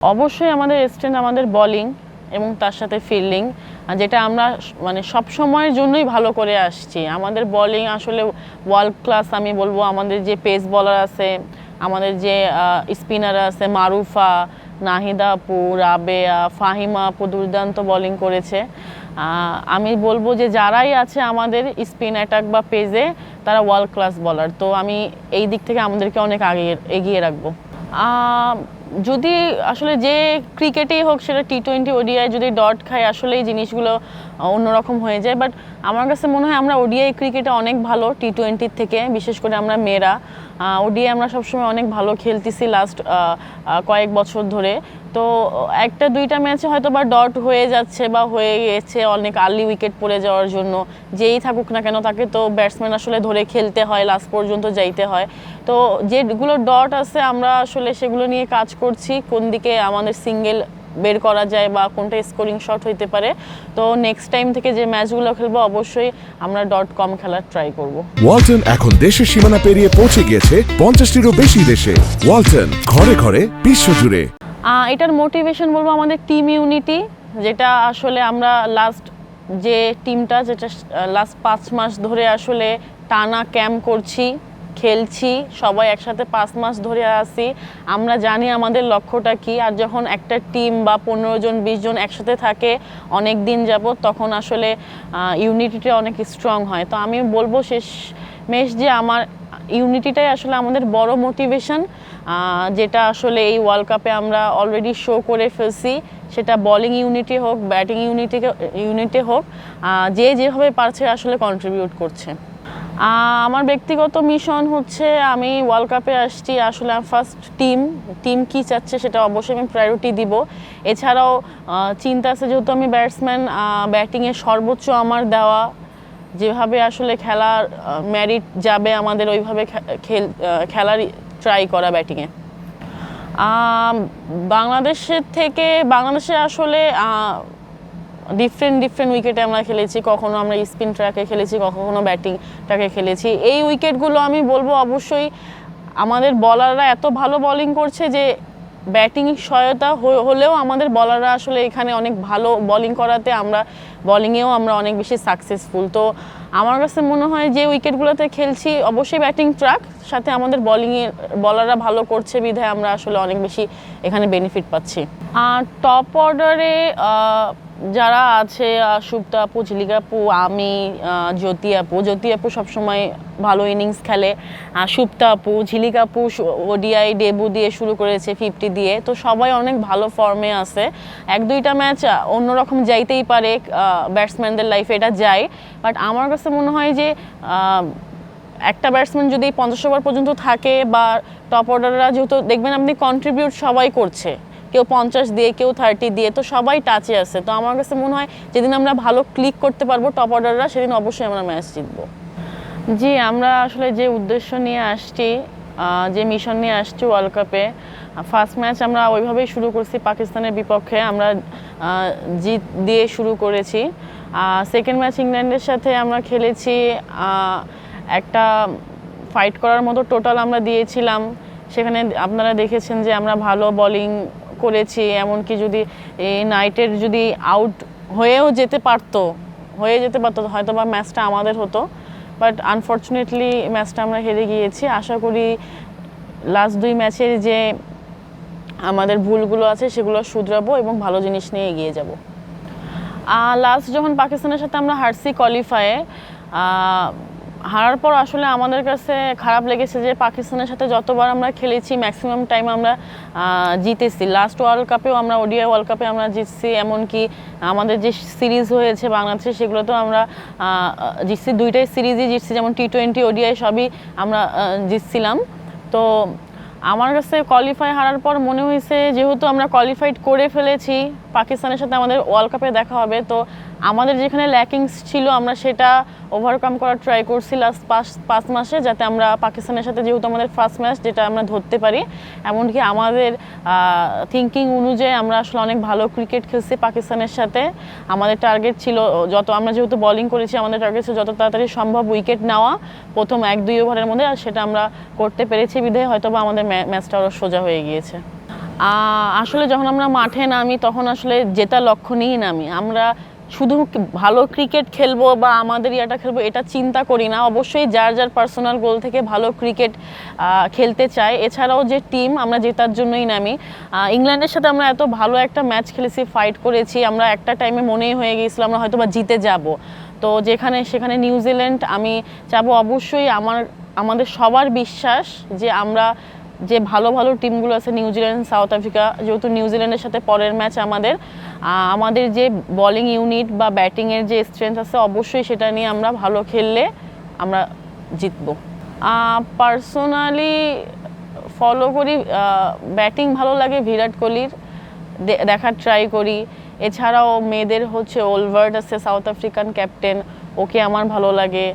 অবশ্যই আমাদের স্ট্রেন্থ আমাদের বলিং এবং তার সাথে ফিল্ডিং যেটা আমরা মানে সব সময়ের জন্যই ভালো করে আসছি। আমাদের বলিং আসলে ওয়ার্ল্ড ক্লাস আমি বলব, আমাদের যে পেস বলার আছে, আমাদের যে স্পিনার আছে, মারুফা, নাহিদা আপু, রাবেয়া, ফাহিমা আপু দুর্দান্ত বলিং করেছে। আমি বলব যে যারাই আছে আমাদের স্পিন অ্যাটাক বা পেজে তারা ওয়ার্ল্ড ক্লাস বলার তো আমি এই দিক থেকে আমাদেরকে অনেক আগে এগিয়ে রাখব। যদি আসলে যে ক্রিকেটেই হোক, সেটা টি টোয়েন্টি ওডিআই যদি ডট খায় আসলে এই জিনিসগুলো অন্যরকম হয়ে যায়। বাট আমার কাছে মনে হয় আমরা ওডিআই ক্রিকেটে অনেক ভালো টি টোয়েন্টির থেকে, বিশেষ করে আমরা মেয়েরা। ওডিআই আমরা সবসময় অনেক ভালো খেলতেছি লাস্ট কয়েক বছর ধরে। তো, একটা দুইটা ম্যাচে হয়তো বা ডট হয়ে যাচ্ছে বা হয়ে গেছে, অনেক আর্লি উইকেট পড়ে যাওয়ার জন্য। যেই থাকুক না কেন, তাকে তো ব্যাটসম্যান আসলে ধরে খেলতে হয় লাস্ট পর্যন্ত যাইতে হয়। তো, যেগুলো ডট আছে, আমরা আসলে সেগুলো নিয়ে কাজ করছি। কোন দিকে আমাদের সিঙ্গেল বের করা যায় বা কোনটা স্কোরিং শট হইতে পারে। তো নেক্সট টাইম থেকে যে ম্যাচগুলো খেলব অবশ্যই আমরা ডট কম খেলার ট্রাই করব। ওয়ালটন এখন দেশের সীমানা পেরিয়ে পৌঁছে গিয়েছে পঞ্চাশটিরও বেশি দেশে। ওয়ালটন ঘরে ঘরে বিশ্বজুড়ে। এটার মোটিভেশন বলব আমাদের টিম ইউনিটি যেটা আসলে আমরা লাস্ট যে টিমটা যেটা লাস্ট পাঁচ মাস ধরে আসলে টানা ক্যাম্প করছি। খেলছি, সবাই একসাথে পাঁচ মাস ধরে আসি আমরা জানি আমাদের লক্ষ্যটা কি, আর যখন একটা টিম বা পনেরো জন, বিশ জন একসাথে থাকে অনেক দিন যাবত তখন আসলে ইউনিটিটা অনেক স্ট্রং হয়। তো আমি বলব শেষ মেশ যে আমার ইউনিটিটাই আসলে আমাদের বড় মোটিভেশন যেটা আসলে এই ওয়ার্ল্ড কাপে আমরা অলরেডি শো করে ফেলছি। সেটা বোলিং ইউনিটে হোক ব্যাটিং ইউনিটে ইউনিটে হোক যে যেভাবে পারছে আসলে কন্ট্রিবিউট করছে। আমার ব্যক্তিগত মিশন হচ্ছে আমি ওয়ার্ল্ড কাপে আসছি, আসলে ফার্স্ট টিম টিম কি চাচ্ছে সেটা অবশ্যই আমি প্রায়োরিটি দিব। এছাড়াও চিন্তা আছে যেহেতু আমি ব্যাটসম্যান ব্যাটিংয়ে সর্বোচ্চ আমার দেওয়া, যেভাবে আসলে খেলার ম্যারিট যাবে আমাদের ওইভাবে খেল খেলার ট্রাই করা ব্যাটিংয়ে বাংলাদেশের থেকে, বাংলাদেশে আসলে ডিফারেন্ট ডিফারেন্ট উইকেটে আমরা খেলেছি, কখনো আমরা স্পিন ট্র্যাকে খেলেছি, কখনো ব্যাটিং ট্র্যাকে খেলেছি। এই উইকেটগুলো আমি বলব অবশ্যই, আমাদের বলাররা এত ভালো বলিং করছে যে ব্যাটিং সহায়তা হলেও আমাদের বলাররা আসলে এখানে অনেক ভালো বোলিং করাতে আমরা বোলিংয়েও আমরা অনেক বেশি সাকসেসফুল তো আমার কাছে মনে হয় যে উইকেটগুলোতে খেলছি, অবশ্যই ব্যাটিং ট্র্যাক সাথে আমাদের বোলিংয়ে বলাররা ভালো করছে বিধায় আমরা আসলে অনেক বেশি এখানে বেনিফিট পাচ্ছি। আর টপ অর্ডারে যারা আছে সুপ্তা আপু, ঝিলিকা আপু, আমি জ্যোতি আপু। জ্যোতি আপু সবসময় ভালো ইনিংস খেলে। সুপ্তা আপু, ঝিলিকা আপু ওডিআই ডেবু দিয়ে শুরু করেছে ফিফটি দিয়ে। তো সবাই অনেক ভালো ফর্মে আছে। এক দুইটা ম্যাচ অন্যরকম যাইতেই পারে ব্যাটসম্যানদের লাইফে এটা যায়। বাট আমার কাছে মনে হয় যে একটা ব্যাটসম্যান যদি পঞ্চাশ ওভার পর্যন্ত থাকে বা টপ অর্ডাররা যেহেতু দেখবেন আপনি কন্ট্রিবিউট সবাই করছে। কেউ পঞ্চাশ দিয়ে, কেউ থার্টি দিয়ে, তো সবাই টাচে আছে। তো আমার কাছে মনে হয় যেদিন আমরা ভালো ক্লিক করতে পারব টপ অর্ডাররা সেদিন অবশ্যই আমরা ম্যাচ জিতবো। জি, আমরা আসলে যে উদ্দেশ্য নিয়ে আসছি যে মিশন নিয়ে আসছি ওয়ার্ল্ড কাপে ফার্স্ট ম্যাচ আমরা ওইভাবেই শুরু করছি পাকিস্তানের বিপক্ষে। আমরা জিত দিয়ে শুরু করেছি। সেকেন্ড ম্যাচ ইংল্যান্ডের সাথে আমরা খেলেছি একটা ফাইট করার মতো টোটাল আমরা দিয়েছিলাম। সেখানে আপনারা দেখেছেন যে আমরা ভালো বোলিং করেছি, এমনকি যদি এই নাইটের যদি আউট হয়েও যেতে পারতো, হয়ে যেতে পারতো হয়তো বা ম্যাচটা আমাদের হতো বাট আনফর্চুনেটলি ম্যাচটা আমরা হেরে গিয়েছি। আশা করি লাস্ট দুই ম্যাচের যে আমাদের ভুলগুলো আছে সেগুলো শুধরাবো এবং ভালো জিনিস নিয়ে এগিয়ে যাব। লাস্ট যখন পাকিস্তানের সাথে আমরা হারছি কোয়ালিফায়ে হারার পর আসলে আমাদের কাছে খারাপ লেগেছে যে পাকিস্তানের সাথে যতবার আমরা খেলেছি ম্যাক্সিমাম টাইম আমরা জিতেছি। লাস্ট ওয়ার্ল্ড কাপেও আমরা ওডিআই ওয়ার্ল্ড কাপে আমরা জিতছি, এমনকি আমাদের যে সিরিজ হয়েছে বাংলাদেশে সেগুলোতেও আমরা জিতছি। দুইটাই সিরিজই জিতছি, যেমন টি টোয়েন্টি ওডিআই সবই আমরা জিতছিলাম। তো আমার কাছে কোয়ালিফাই হারার পর মনে হয়েছে, যেহেতু আমরা কোয়ালিফাইড করে ফেলেছি, পাকিস্তানের সাথে আমাদের ওয়ার্ল্ড কাপে দেখা হবে, তো আমাদের যেখানে ল্যাকিংস ছিল, আমরা সেটা ওভারকাম করার ট্রাই করছি লাস্ট পাঁচ পাঁচ মাসে, যাতে আমরা পাকিস্তানের সাথে যেহেতু আমাদের ফার্স্ট ম্যাচ যেটা আমরা ধরতে পারি। এমনকি আমাদের থিঙ্কিং অনুযায়ী আমরা আসলে অনেক ভালো ক্রিকেট খেলছি পাকিস্তানের সাথে। আমাদের টার্গেট ছিল, যত আমরা যেহেতু বলিং করেছি, আমাদের টার্গেট ছিল যত তাড়াতাড়ি সম্ভব উইকেট নেওয়া, প্রথম এক দুই ওভারের মধ্যে, আর সেটা আমরা করতে পেরেছি বিধে হয়তো বা আমাদের ম্যাচটা আরও সোজা হয়ে গিয়েছে। আসলে যখন আমরা মাঠে নামি, তখন আসলে জেতা লক্ষ্য নিয়েই নামি। আমরা শুধু ভালো ক্রিকেট খেলব বা আমাদের ইয়াটা খেলব, এটা চিন্তা করি না। অবশ্যই যার যার পার্সোনাল গোল থেকে ভালো ক্রিকেট খেলতে চায়। এছাড়াও যে টিম আমরা জেতার জন্যই নামি ইংল্যান্ডের সাথে আমরা এত ভালো একটা ম্যাচ খেলেছি ফাইট করেছি, আমরা একটা টাইমে মনেই হয়ে গিয়েছিলাম আমরা হয়তো বা জিতে যাব। তো যেখানে, সেখানে নিউজিল্যান্ড আমি চাবো অবশ্যই আমার, আমাদের সবার বিশ্বাস যে আমরা যে ভালো ভালো টিমগুলো আছে নিউজিল্যান্ড সাউথ আফ্রিকা, যেহেতু নিউজিল্যান্ডের সাথে পরের ম্যাচ আমাদের আমাদের যে বোলিং ইউনিট বা ব্যাটিংয়ের যে স্ট্রেংথ আছে, অবশ্যই সেটা নিয়ে আমরা ভালো খেললে আমরা জিতবো। পার্সোনালি ফলো করি ব্যাটিং ভালো লাগে বিরাট কোহলির দেখার ট্রাই করি। এছাড়াও মেয়েদের হচ্ছে ওলভার্ড আছে, সাউথ আফ্রিকান ক্যাপ্টেন ওকে আমার ভালো লাগে।